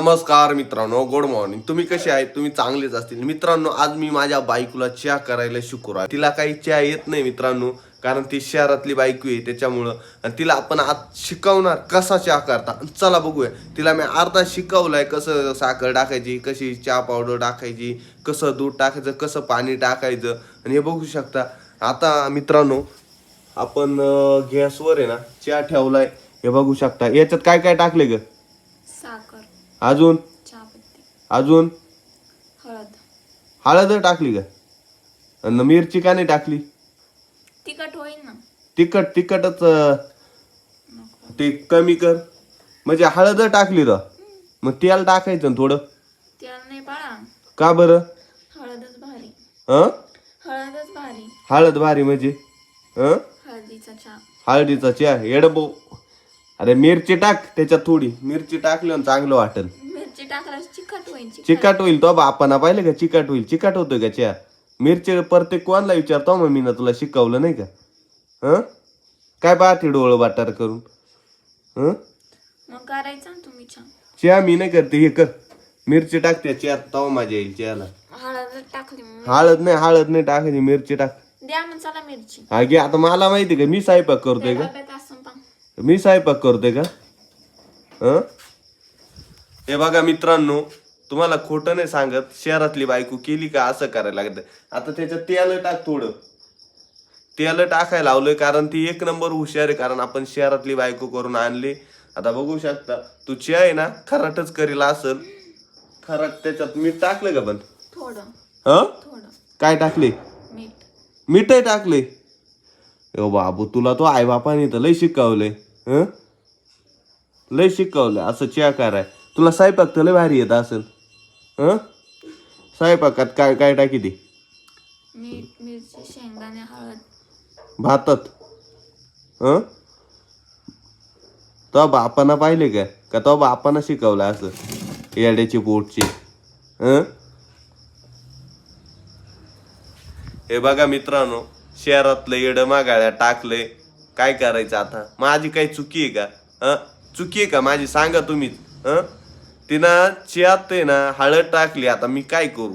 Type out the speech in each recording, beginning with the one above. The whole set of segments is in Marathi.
नमस्कार मित्रांनो गुड मॉर्निंग तुम्ही कसे आहेत? तुम्ही चांगलेच असतील. मित्रांनो आज मी माझ्या बायकोला चहा करायला शिकू आहे तिला काही चहा येत नाही मित्रांनो कारण ती शहरातली बायको आहे त्याच्यामुळं. आणि तिला आपण आज शिकवणार कसा चहा करता. चला बघूया. तिला मी अर्धा शिकवलाय कसं साखर टाकायची कशी चहा पावडर टाकायची कसं दूध टाकायचं कसं पाणी टाकायचं. आणि हे बघू शकता. आता मित्रांनो आपण गॅसवर आहे ना चहा ठेवलाय. हे बघू शकता. याच्यात काय काय टाकले ग? अजून? चहापत्ती. अजून? हळद. हळद टाकली का? आणि मिरची का नाही टाकली? तिखट होईल ना. तिखट तिखटच ते कमी कर. म्हणजे हळद टाकली र मग तेल टाकायचं ना थोडं. तेल नाही बाळा का बरं? हळदच भारी. हं हळदच भारी. हळद भारी म्हणजे? हं हळदीचा चहा. हळदीचा चहा. येडबो अरे मिरची टाक त्याच्यात थोडी. मिरची टाकल्यावर चांगलं वाटेल मिरची टाकल्यास चिकट होईल चिकट. चिकाट होईल. तो बापाना पाहिलं का? चिकाट होईल. चिकाट होतोय का चहा? मिरची प्रत्येक कोणाला विचारतो मग मी ना तुला शिकवलं नाही का? हं? काय पाहते डोळं बाटार करून? हं? मग करायचा ना तुम्ही चहा. चहा मी नाही करते. हे कर. मिरची टाकते. चहा तवा माझ्या येईल चहाला. हळद टाकली मग. हळद नाही हळद नाही टाकायची. मिरची टाक. द्या मग चला मिरची. हा घे. आता मला माहिती का? मी स्वयंपाक करतोय का? डब्यात मी स्वयंपाक करतोय का? हं? हे बघा मित्रांनो तुम्हाला खोटं नाही सांगत शहरातली बायको केली का असं करायला लागतं. आता त्याच्यात तेल टाक थोडं. तेल टाकायला लावलंय कारण ती एक नंबर हुशार आहे कारण आपण शहरातली बायको करून आणली. आता बघू शकता तू चे आहे ना खराटच करील असल. खराट त्याच्यात मीठ टाकलं का पण? हं? काय टाकले? मीठ. मीठही टाकले. ओ बाबू तुला तो आई बापाने तर लय शिकवलंय. हं? लय शिकवलंय असं च्या कराय. तुला स्वयंपाक तर लय भारी येत असेल. हं? स्वयंपाकात काय काय टाकी ती? मीठ मिरची शेंगदाणे हळद. भातात. हं? तो बापाना पाहिले का? का तो बापाना शिकवलं असं? येड्याची पोटची. हं? हे बघा मित्रांनो शहरातलं येडं मागाळ्या टाकलंय. काय करायचं आता? माझी काही चुकी आहे का? हं? चुकी आहे का माझी? सांगा तुम्हीच हं? तिनं चियात आहे ना हळद टाकली आता मी काय करू?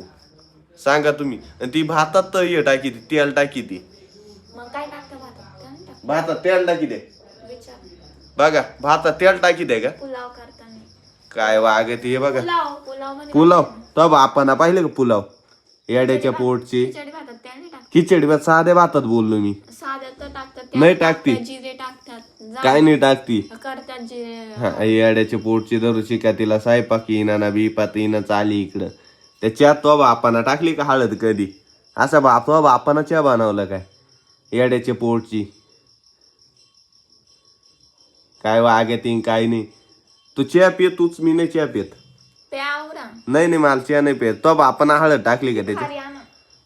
सांगा तुम्ही. आणि ती भातात तर हे टाकी ती तेल टाकी ती. भातात? तेल टाकी दे. बघा भातात तेल टाकी दे का? काय वागत हे बघा. पुलाव तो बापाना पाहिलं का पुलाव? येड्याच्या पोटची. खिचडी भात साध्या भातात बोललो मी. नाही टाकती. टाकतात, जिरे टाकतात जा- काय नाही टाकती. करतात जिरे हा, येड्याच्या पोटची दररोज का तिला स्वयंपाक येईना ना बिपात येईना चाली इकडं. त्याच्यात तो बापाना टाकली का हळद कधी? असं बाप तो बापाना चहा बनवलं काय? येड्याच्या पोटची. काय वागत येईन काय नाही. तू चहा पिय तूच मी नाही चहा पित ते आवरा नाही नाही मला चहा नाही पित तो बापाना हळद टाकली का त्याच्यात खारी आणा.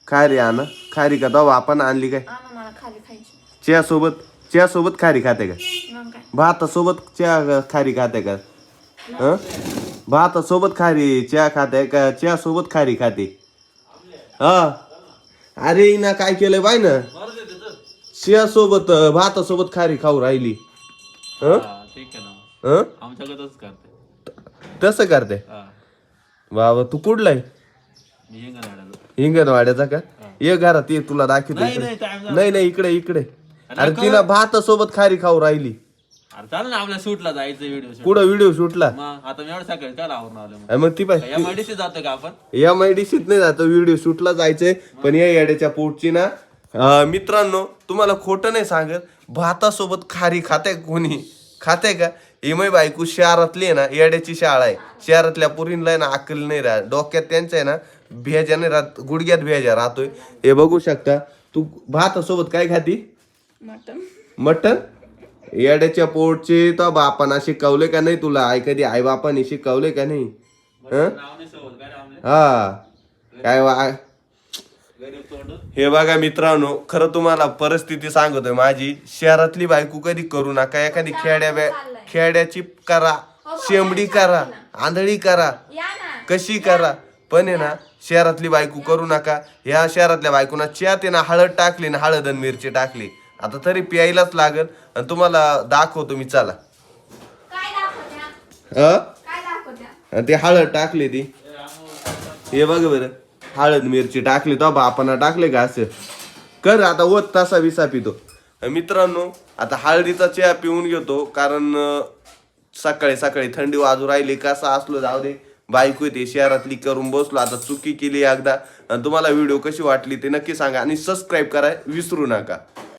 खारी आणा. खारी का तो बापानं आणली काय? आणा मला खाली खायची. चहा सोबत चहा सोबत खारी खाते का? मग काय? भातासोबत चहा खारी खाते का? हं? भातासोबत खारी चहा खाते का? चहा सोबत खारी खाते? हा? अरे ना काय केलंय बाय ना? चहा सोबत भातासोबत खारी खाऊ राहिली. हं? हा, ठीक आहे ना. हं? आमच्याकडे तसंच करते. तसं करते? हा. बाबा तू कुठलाय मी हिंगण वाढायला हिंगणवाड्याचा का? ये घरात ये तुला दाखवतो नाही इकडे. नाही टाइम झाला. नाही नाही इकडे इकडे. अरे. तिला भातासोबत खारी खाऊ राहिली. अरे चालेल ना आपल्या शूटला जायचं व्हिडिओ कुठं व्हिडिओ शूटला मग आता मी एवढं सकाळी काय आवरून आलो मग. मग ती पाय या मडीशी जातो का आपण? माहितीशीत नाही जातो व्हिडिओ शूटला जायचंय. पण या येड्याच्या पोटची ना अं, मित्रांनो तुम्हाला खोटं नाही सांगत भातासोबत खारी खाते कोणी? खाते का? हिमय बायको शहरातली आहे ना येड्याची शाळा आहे. शहरातल्या पुरींला आहे ना अक्कल नाही राहत. डोक्यात त्यांचं आहे ना भेजा नाही राहत. गुडघ्यात भेजा राहतोय. हे बघू शकता तू भातासोबत काय खाती? मटन. मटन? येड्याच्या पोटचे तर बापाना शिकवले का नाही तुला? आई कधी आई बापाने शिकवले का नाही? हं? काय हा. वा हे बघा मित्रांनो खरं तुम्हाला परिस्थिती सांगतोय माझी. शहरातली बायको कधी करू नका. एखादी खेड्या बॅ- खेड्याची करा शेंबडी करा आंधळी करा या ना कशी करा. पण आहे ना शहरातली बायको करू नका. ह्या शहरातल्या बायकोना च्यात आहे ना हळद टाकली ना हळद आणि मिरची टाकली. आता तरी प्यायलाच लागल आणि तुम्हाला दाखवतो मी चला. अ ते हळद टाकली ती. हे बघ बरं हळद मिरची टाकली तो बापाना टाकले का असं? कर आता ओत तसा विसा पितो. मित्रांनो आता हळदीचा चहा पिऊन घेतो कारण सकाळी सकाळी थंडी वाजू राहिली कसा असलो जाऊ दे. बायको ते शहरातली करून बसलो आता चुकी केली एकदा. आणि तुम्हाला व्हिडिओ कशी वाटली ते नक्की सांगा आणि सबस्क्राईब कराय विसरू नका.